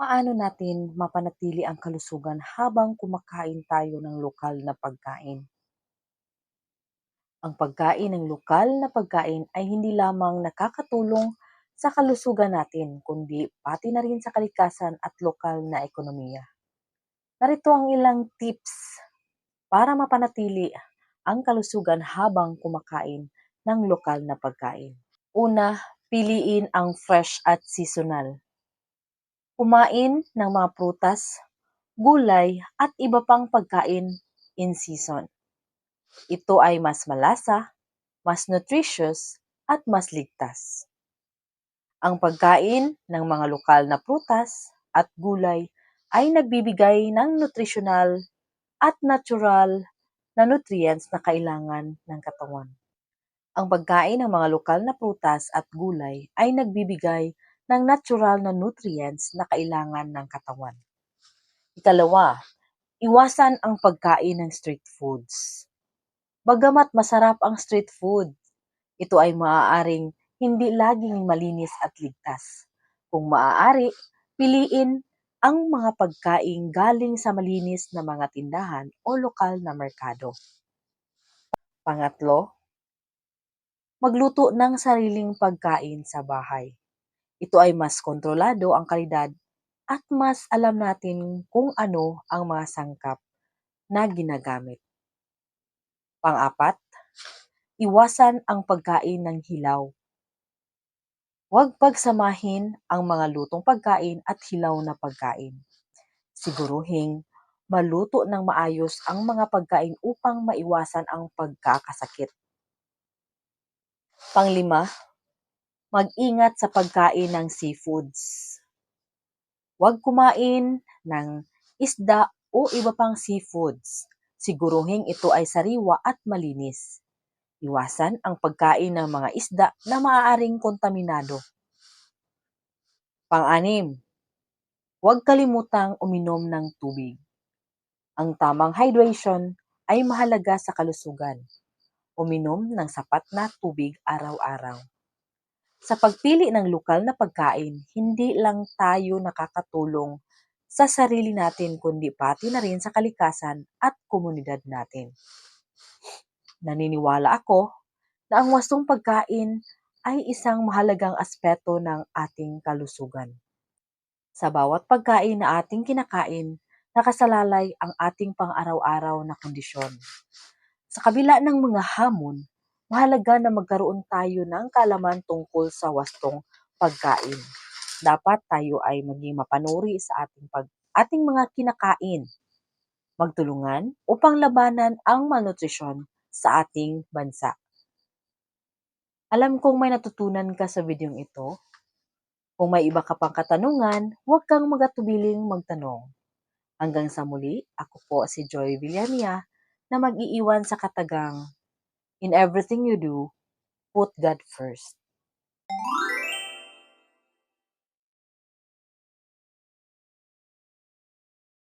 Paano natin mapanatili ang kalusugan habang kumakain tayo ng lokal na pagkain? Ang pagkain ng lokal na pagkain ay hindi lamang nakakatulong sa kalusugan natin, kundi pati na rin sa kalikasan at lokal na ekonomiya. Narito ang ilang tips para mapanatili ang kalusugan habang kumakain ng lokal na pagkain. Una, piliin ang fresh at seasonal. Kumain ng mga prutas, gulay at iba pang pagkain in season. Ito ay mas malasa, mas nutritious at mas ligtas. Ang pagkain ng mga lokal na prutas at gulay ay nagbibigay ng nutritional at natural na nutrients na kailangan ng katawan. Ang pagkain ng mga lokal na prutas at gulay ay nagbibigay ng natural na nutrients na kailangan ng katawan. Ikalawa, iwasan ang pagkain ng street foods. Bagamat masarap ang street food, ito ay maaaring hindi laging malinis at ligtas. Kung maaari, piliin ang mga pagkain galing sa malinis na mga tindahan o lokal na merkado. Pangatlo, magluto ng sariling pagkain sa bahay. Ito ay mas kontrolado ang kalidad at mas alam natin kung ano ang mga sangkap na ginagamit. Pang-apat, iwasan ang pagkain ng hilaw. Huwag pagsamahin ang mga lutong pagkain at hilaw na pagkain. Siguruhing maluto ng maayos ang mga pagkain upang maiwasan ang pagkakasakit. Panglima, mag-ingat sa pagkain ng seafoods. Huwag kumain ng isda o iba pang seafoods. Siguruhing ito ay sariwa at malinis. Iwasan ang pagkain ng mga isda na maaaring kontaminado. Pang-anim, huwag kalimutang uminom ng tubig. Ang tamang hydration ay mahalaga sa kalusugan. Uminom ng sapat na tubig araw-araw. Sa pagpili ng lokal na pagkain, hindi lang tayo nakakatulong sa sarili natin kundi pati na rin sa kalikasan at komunidad natin. Naniniwala ako na ang wastong pagkain ay isang mahalagang aspeto ng ating kalusugan. Sa bawat pagkain na ating kinakain, nakasalalay ang ating pang-araw-araw na kondisyon. Sa kabila ng mga hamon, mahalaga na magkaroon tayo ng kaalaman tungkol sa wastong pagkain. Dapat tayo ay maging mapanuri sa ating pag ating mga kinakain. Magtulungan upang labanan ang malnutrisyon sa ating bansa. Alam kong may natutunan ka sa videong ito. Kung may iba ka pang katanungan, huwag kang magatubiling magtanong. Hanggang sa muli, ako po si Joy Villamia na mag-iiwan sa katagang In everything you do, put God first.